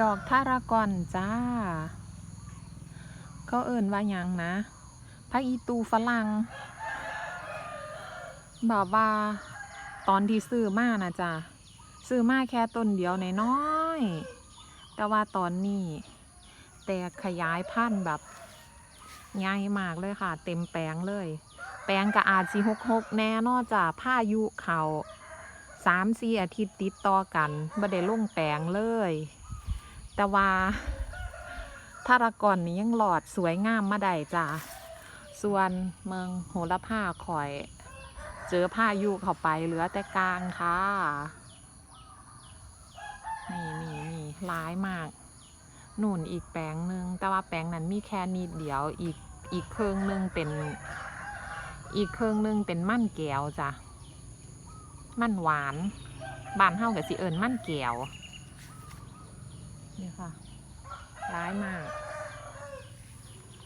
ดอกทารากอนจ้า เขาเอิ่นว่ายังนะพระอีตูฝรั่งแบบว่าตอนที่ซื้อมานะจ้ะซื้อมาแค่ต้นเดียวในน้อย แต่ว่าตอนนี้ แตกขยายพันธุ์แบบใหญ่มากเลยค่ะ เต็มแปลงเลย แปลงกะอาจสิหกหกแน่นอจากพายุเขาสามสี่อาทิตย์ติดต่อกันบ่ได้ลงแปลงเลย แต่ว่าทารากอนนี้ยังหลอดสวยงามมาได้จ้ะส่วนเมืองโหระพาข่อย เจอพายุเข้าไปเหลือแต่กลางค่ะ นี่นี่นี่ร้ายมากหนู่นอีกแปลงหนึ่งแต่ว่าแปลงนั้นมีแค่นิดเดียวอีกอีกเครื่องหนึ่งเป็น อีกเครื่องหนึ่งเป็นมั่นแก้วจ้ะ มั่นหวานบานเฮากับสิเอิญมั่นแก้ว นี่ค่ะ ร้ายมาก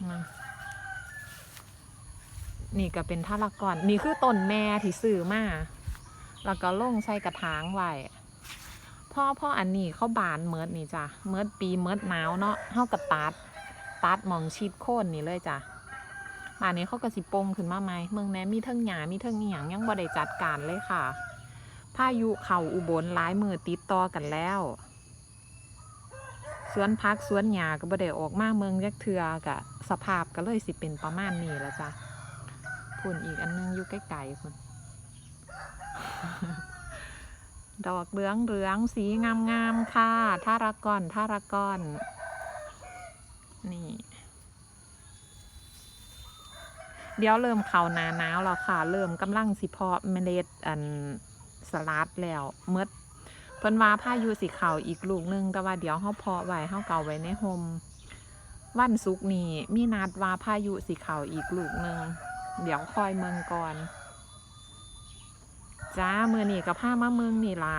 มานี่ก็เป็นทารากอนนี่คือต้นแม่ที่ซื้อมาแล้วก็ลงใส่กระถางไว้พ่อพ่ออันนี้เขาบานเมิดนี่จ้ะเมิดปีเมิดหนาวเนาะเฮากับตัดตัดหมองชีดโค่นนี่เลยจ้ะบานนี้เขาก็สิปงขึ้นมาไหมเมืองแนมีเทิงหยามีเทิงอีหยังยังบ่ได้จัดการเลยค่ะพายุเข่าอุบลหลายมือติดต่อกันแล้ว วนพักสวนหญ้าก็บ่ได้ออกมาเมืองยักเทือกะสภาพก็เลยสิเป็นประมาณนี้แล้วจ้ะพุ่นอีกอันนึงอยู่ใกล้ๆพุ่นดอกเหลืองเหลืองสีงามงามๆค่ะทารากอนทารากอนนี่ เดี๋ยวเริ่มเข้านาหนาวแล้วค่ะ เริ่มกำลังสิเพาะเมล็ดอันสลัดแล้วเมื่อ เพิ่นว่าพายุสีขาวอีกลูกหนึง แต่ว่าเดี๋ยวเฮาเพาะไว้เฮาเก่าไว้ในโฮมวันศุกร์นี้มีนัดว่าพายุสีขาวอีกลูกหนึง เดี๋ยวคอยเมืองก่อนจ้าเมือนี่กับผ้ามาเมืองนี่ละ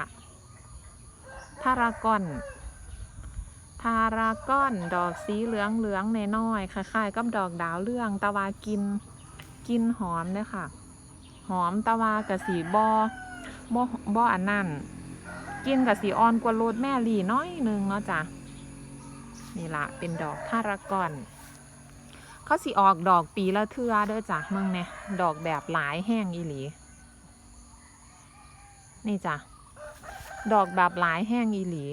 ทารากอนทารากอนดอกสีเหลืองเหลืองในน้อยคล้ายๆกับดอกดาวเรืองตะวากิน กินหอมเลยค่ะ หอมตะวากะสีบอบอบออันนั่น กินกับสีอ่อนกว่าโรดแม่ลีน้อยหนึงเนาะจ้ะนี่ละเป็นดอกทารากอนเขาสิออกดอกปีละเทือเด้อจ้ะเมืองเนี่ยดอกแบบหลายแห้งอีหลี นี่จ้ะดอกแบบหลายแห้งอีหลี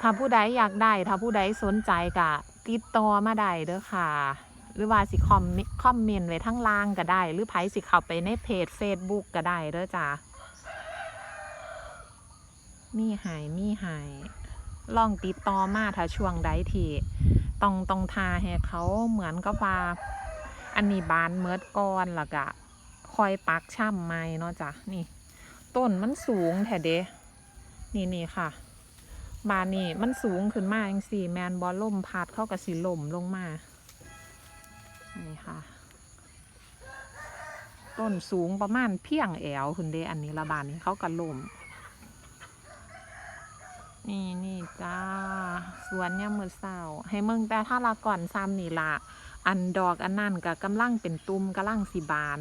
ถ้าผู้ใดอยากได้ถ้าผู้ใดสนใจกะติดต่อมาได้เด้อค่ะ หรือว่าสิคอมคอมเมนต์ไว้ทั้งล่างก็ได้ หรือไผสิเข้าไปในเพจ Facebook ก็ได้เด้อจ้ะ มีหายมีหายลองติดต่อมาถ้าช่วงใดที่ต้องต้องทาให้เขาเหมือนกับว่าอันนี้บานเมิดก่อนล้วก็คอยปักช่ำไม้เนาะจ้ะนี่ต้นมันสูงแท้เดนี่นี่ค่ะ บานนี่มันสูงขึ้นมาจังสี่แมนบอลล่มพัดเข้ากับสีล่มลงมา นี่ค่ะ ต้นสูงประมาณเพียงแอวคุณเดอันนี้ละบานนี้เขากระล่ม นี่นี่จ้า สวนเนี่ยมือเศร้า ให้เมืองแต่ถ้าละก่อนซ้ำนี่ละอันดอกอันนั่นกับกำลังเป็นตุ่มกำลังสีบาน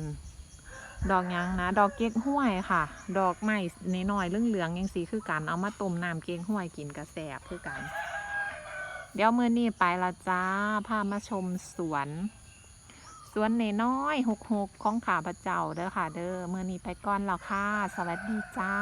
ดอกยังนะ ดอกเก๊กห้วยค่ะ ดอกไม้นน้อยๆเหลืองยังสีคือกันเอามาต้มน้ำเก๊กห้วยกินกระแสบคือกัน เดี๋ยวมือนี้ไปละจ้าพามาชมสวน สวนเนน้อยหกหกของขาพระเจ้าเด้อค่ะ เด้อมือนี้ไปก่อนแล้วค่ะ สวัสดีจ้า